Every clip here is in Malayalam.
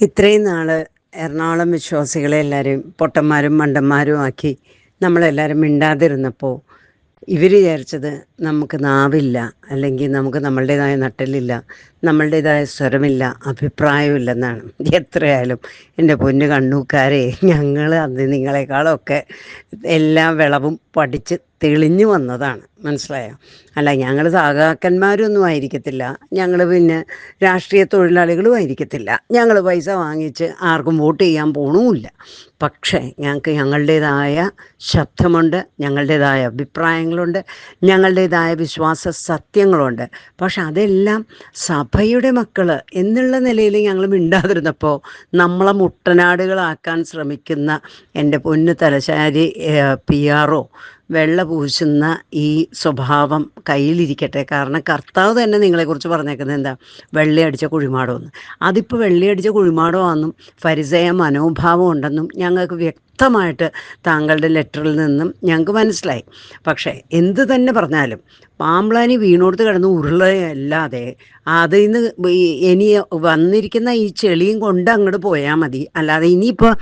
ഇത്രയും നാൾ എറണാകുളം വിശ്വാസികളെ എല്ലാവരും പൊട്ടന്മാരും മണ്ടന്മാരും ആക്കി നമ്മളെല്ലാവരും മിണ്ടാതിരുന്നപ്പോൾ ഇവർ വിചാരിച്ചത് നമുക്ക് നാവില്ല. അല്ലെങ്കിൽ നമുക്ക് നമ്മളുടേതായ നട്ടലില്ല നമ്മളുടേതായ സ്വരമില്ല അഭിപ്രായമില്ലെന്നാണ്. എത്രയായാലും എന്റെ പൊന്നു കണ്ണൂക്കാരെ ഞങ്ങൾ അന്ന് നിങ്ങളെക്കാളൊക്കെ എല്ലാ വിളവും പഠിച്ച് തെളിഞ്ഞു വന്നതാണ്. മനസ്സിലായോ? അല്ല ഞങ്ങൾ സഹാക്കന്മാരൊന്നും ആയിരിക്കത്തില്ല. ഞങ്ങൾ പിന്നെ രാഷ്ട്രീയ തൊഴിലാളികളും ആയിരിക്കത്തില്ല. ഞങ്ങൾ പൈസ വാങ്ങിച്ച് ആർക്കും വോട്ട് ചെയ്യാൻ പോണുമില്ല പക്ഷേ ഞങ്ങൾക്ക് ഞങ്ങളുടേതായ ശബ്ദമുണ്ട് ഞങ്ങളുടേതായ അഭിപ്രായങ്ങളുണ്ട് ഞങ്ങളുടേതായ വിശ്വാസ സത്യങ്ങളുണ്ട്. പക്ഷെ അതെല്ലാം സഭയുടെ മക്കൾ എന്നുള്ള നിലയിൽ ഞങ്ങൾ മിണ്ടാതിരുന്നപ്പോൾ നമ്മളെ മുട്ടനാടുകളാക്കാൻ ശ്രമിക്കുന്ന എന്റെ പൊന്നു തലശ്ശാരി പി ആറോ വെള്ള പൂശുന്ന ഈ സ്വഭാവം കയ്യിലിരിക്കട്ടെ. കാരണം കർത്താവ് തന്നെ നിങ്ങളെക്കുറിച്ച് പറഞ്ഞേക്കുന്നത് എന്താ? വെള്ളയടിച്ച കുഴിമാടമെന്ന് അതിപ്പോൾ വെള്ളയടിച്ച കുഴിമാടമാണെന്നും ഫരിസയ മനോഭാവം ഉണ്ടെന്നും ഞങ്ങൾക്ക് വ്യക്തമായിട്ട് താങ്കളുടെ ലെറ്ററിൽ നിന്നും ഞങ്ങൾക്ക് മനസ്സിലായി. പക്ഷേ എന്ത് തന്നെ പറഞ്ഞാലും പാമ്പ്ലാനി വീണോടുത്ത് കിടന്ന് ഉരുളയല്ലാതെ അതിൽ നിന്ന് ഇനി വന്നിരിക്കുന്ന ഈ ചെളിയും കൊണ്ട് അങ്ങോട്ട് പോയാൽ മതി. അല്ലാതെ ഇനിയിപ്പോൾ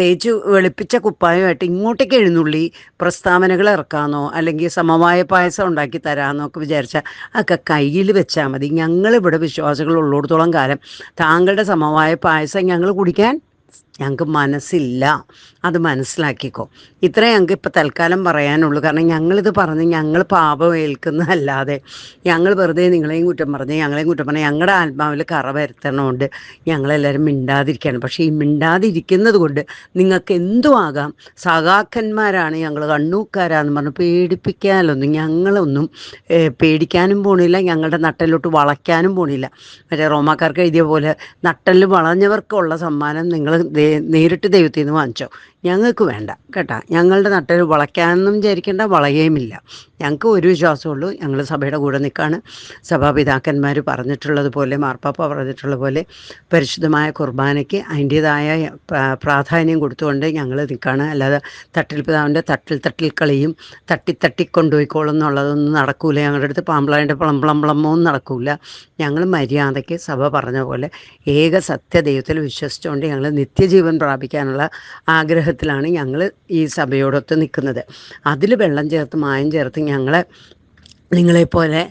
തേച്ച് വെളുപ്പിച്ച കുപ്പായമായിട്ട് ഇങ്ങോട്ടേക്ക് എഴുന്നള്ളി പ്രസ്താവനകൾ ഇറക്കാമെന്നോ അല്ലെങ്കിൽ സമവായ പായസം ഉണ്ടാക്കി തരാമെന്നോ ഒക്കെ വിചാരിച്ചാൽ ഒക്കെ കയ്യിൽ വെച്ചാൽ മതി. ഞങ്ങളിവിടെ വിശ്വാസികൾ ഉള്ളിടത്തോളം കാലം താങ്കളുടെ സമവായ പായസം ഞങ്ങൾ കുടിക്കാൻ ഞങ്ങൾക്ക് മനസ്സില്ല. അത് മനസ്സിലാക്കിക്കോ. ഇത്രേ ഞങ്ങൾക്ക് ഇപ്പോൾ തൽക്കാലം പറയാനുള്ളൂ. കാരണം ഞങ്ങളിത് പറഞ്ഞ് ഞങ്ങൾ പാപം ഏൽക്കുന്നതല്ലാതെ ഞങ്ങൾ വെറുതെ നിങ്ങളെയും കുറ്റം പറഞ്ഞ് ഞങ്ങളെയും കുറ്റം പറഞ്ഞ് ഞങ്ങളുടെ ആത്മാവിൽ കറ വരുത്തണമുണ്ട് ഞങ്ങളെല്ലാവരും മിണ്ടാതിരിക്കുകയാണ് പക്ഷേ ഈ മിണ്ടാതിരിക്കുന്നത് കൊണ്ട് നിങ്ങൾക്ക് എന്തും ആകാം സഖാക്കന്മാരാണ് ഞങ്ങൾ കണ്ണൂക്കാരാന്ന് പറഞ്ഞ് പേടിപ്പിക്കാനൊന്നും ഞങ്ങളൊന്നും പേടിക്കാനും പോണില്ല. ഞങ്ങളുടെ നട്ടലിലോട്ട് വളയ്ക്കാനും പോണില്ല. മറ്റേ റോമാക്കാർക്ക് എഴുതിയ പോലെ നട്ടലിൽ വളഞ്ഞവർക്കുള്ള സമ്മാനം നിങ്ങൾ നേരിട്ട് ദൈവത്തിൽ നിന്ന് വാങ്ങിച്ചോ. ഞങ്ങൾക്ക് വേണ്ട കേട്ടാ. ഞങ്ങളുടെ നട്ടൽ വളയ്ക്കാനൊന്നും വിചാരിക്കേണ്ട വളയുകയുമില്ല ഞങ്ങൾക്ക് ഒരു വിശ്വാസമുള്ളൂ ഞങ്ങൾ സഭയുടെ കൂടെ നിൽക്കുകയാണ് സഭാപിതാക്കന്മാർ പറഞ്ഞിട്ടുള്ളതുപോലെ മാർപ്പാപ്പ പറഞ്ഞിട്ടുള്ള പോലെ പരിശുദ്ധമായ കുർബാനയ്ക്ക് അതിന്റേതായ പ്രാധാന്യം കൊടുത്തുകൊണ്ട് ഞങ്ങൾ നിൽക്കുകയാണ് അല്ലാതെ തട്ടിൽ പിതാവിന്റെ തട്ടിൽ തട്ടിൽ കളിയും തട്ടി തട്ടി കൊണ്ടുപോയിക്കോളും എന്നുള്ളതൊന്നും നടക്കൂല. ഞങ്ങളുടെ അടുത്ത് പാമ്പളാന്റെ പ്ലം പളം പളമൊന്നും നടക്കൂല. ഞങ്ങൾ മര്യാദയ്ക്ക് സഭ പറഞ്ഞ പോലെ ഏക സത്യ ദൈവത്തിൽ വിശ്വസിച്ചുകൊണ്ട് ഞങ്ങൾ നിത്യജീവൻ പ്രാപിക്കാനുള്ള ആഗ്രഹത്തിലാണ് ഞങ്ങൾ ഈ സഭയോടൊത്ത് നിൽക്കുന്നത്. അതിൽ വെള്ളം ചേർത്ത് മായം ചേർത്ത് ഞങ്ങളെ നിങ്ങളെപ്പോലെ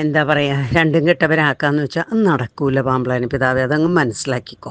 എന്താ പറയുക രണ്ടും കെട്ടവരാക്കാന്ന് വെച്ചാൽ അത് നടക്കൂല പാമ്പളാനി. പിതാവേ അതങ്ങ് മനസ്സിലാക്കിക്കോ.